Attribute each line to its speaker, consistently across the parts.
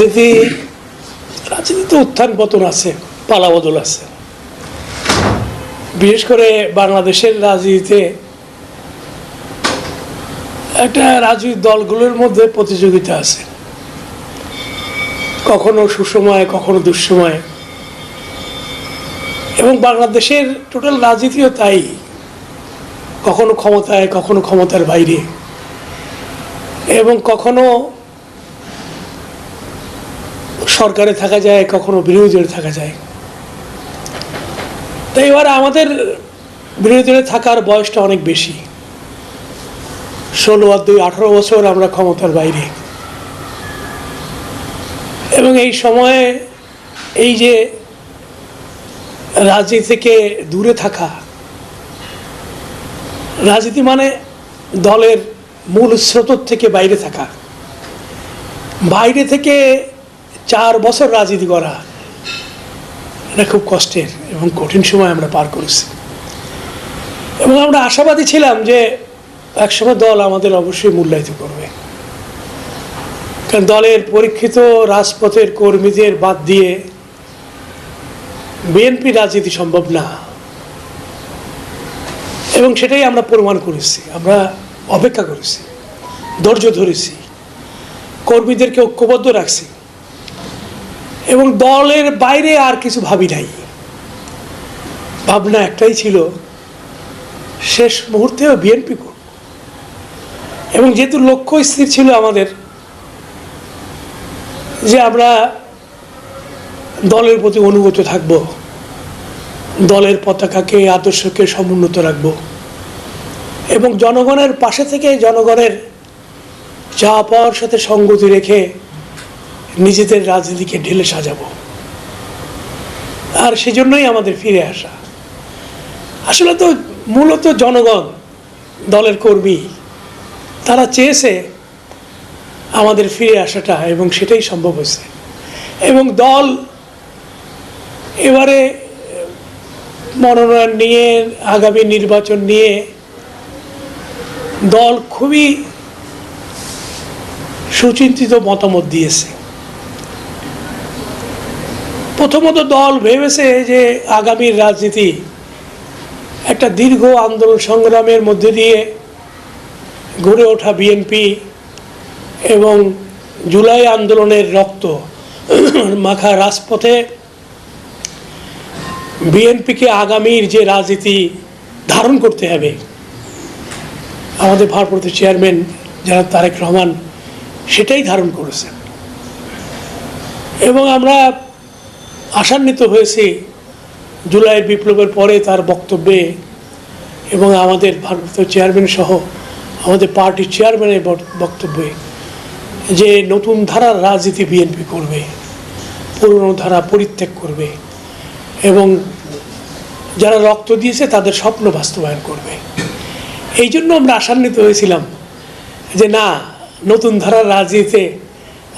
Speaker 1: রাজনীতি, রাজনীতিতে উত্থান পতন আছে পালাবদল আছে। বিশেষ করে বাংলাদেশের রাজনীতিতে একটা রাজনৈতিক দলগুলোর মধ্যে প্রতিযোগিতা আছে। কখনো সুসময়, কখনো দুঃসময়। এবং বাংলাদেশের টোটাল রাজনীতিও তাই। কখনো ক্ষমতায়, কখনো ক্ষমতার বাইরে। এবং কখনো সরকারে থাকা যায়, কখনো বিরোধী থাকা যায়। তাই এবার আমাদের বিরোধী দলে থাকার বয়সটা অনেক বেশি। ষোলো আর দুই, আঠারো বছর আমরা ক্ষমতার বাইরে। এবং এই সময়ে এই যে রাজনীতি থেকে দূরে থাকা, রাজনীতি মানে দলের মূল স্রোত থেকে বাইরে থাকা। বাইরে থেকে চার বছর রাজনীতি করা, এটা খুব কষ্টের এবং কঠিন সময় আমরা পার করেছি। এবং আমরা আশাবাদী ছিলাম যে একসময় দল আমাদের অবশ্যই মূল্যায়িত করবে। কারণ দলের পরীক্ষিত রাজপথের কর্মীদের বাদ দিয়ে বিএনপি রাজনীতি সম্ভব না। এবং সেটাই আমরা প্রমাণ করেছি, আমরা অপেক্ষা করেছি, ধৈর্য ধরেছি, কর্মীদেরকে ঐক্যবদ্ধ রাখছি। এবং দলের বাইরে আর কিছু ভাবি নাই। ভাবনা একটাই ছিল, শেষ মুহূর্তেও বিএনপি করব। এবং যেহেতু লক্ষ্য স্থির ছিল আমাদের, যে আমরা দলের প্রতি অনুগত থাকব, দলের পতাকাকে, আদর্শকে সমুন্নত রাখব এবং জনগণের পাশে থেকে জনগণের চা পাওয়ার সাথে সঙ্গতি রেখে নিজেদের রাজনীতিকে ঢেলে সাজাবো। আর সেজন্যই আমাদের ফিরে আসা। আসলে তো মূলত জনগণ, দলের কর্মী, তারা চেয়েছে আমাদের ফিরে আসাটা এবং সেটাই সম্ভব হয়েছে। এবং দল এবারে মনোনয়ন নিয়ে, আগামী নির্বাচন নিয়ে দল খুবই সুচিন্তিত মতামত দিয়েছে। প্রথমত দল ভেবেছে যে আগামীর রাজনীতি একটা দীর্ঘ আন্দোলন সংগ্রামের মধ্যে দিয়ে গড়ে ওঠা বিএনপি এবং জুলাই আন্দোলনের রক্ত মাখা রাজপথে বিএনপিকে আগামীর যে রাজনীতি ধারণ করতে হবে। আমাদের ভারপ্রাপ্ত চেয়ারম্যান যারা তারেক রহমান সেটাই ধারণ করেছেন। এবং আমরা আশান্বিত হয়েছি জুলাই বিপ্লবের পরে তার বক্তব্যে এবং আমাদের ভারপ্রাপ্ত চেয়ারম্যান সহ আমাদের পার্টির চেয়ারম্যানের বক্তব্যে যে নতুন ধারার রাজনীতি বিএনপি করবে, পুরনো ধারা পরিত্যাগ করবে এবং যারা রক্ত দিয়েছে তাদের স্বপ্ন বাস্তবায়ন করবে। এই জন্য আমরা আশান্বিত হয়েছিলাম যে না, নতুন ধারার রাজনীতিতে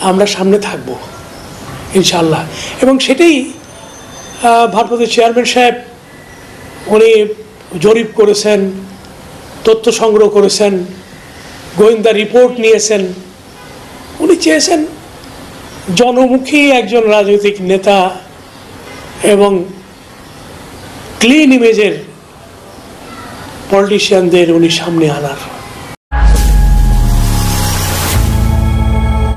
Speaker 1: আমরা সামনে থাকব। ইনশাল্লাহ এবং সেটাই ভারপ্রাপ্ত চেয়ারম্যান সাহেব, উনি জরিপ করেছেন, তথ্য সংগ্রহ করেছেন, গোয়েন্দা রিপোর্ট নিয়েছেন। উনি চেয়েছেন জনমুখী একজন রাজনৈতিক নেতা এবং ক্লিন ইমেজের পলিটিশিয়ানদের উনি সামনে আনার।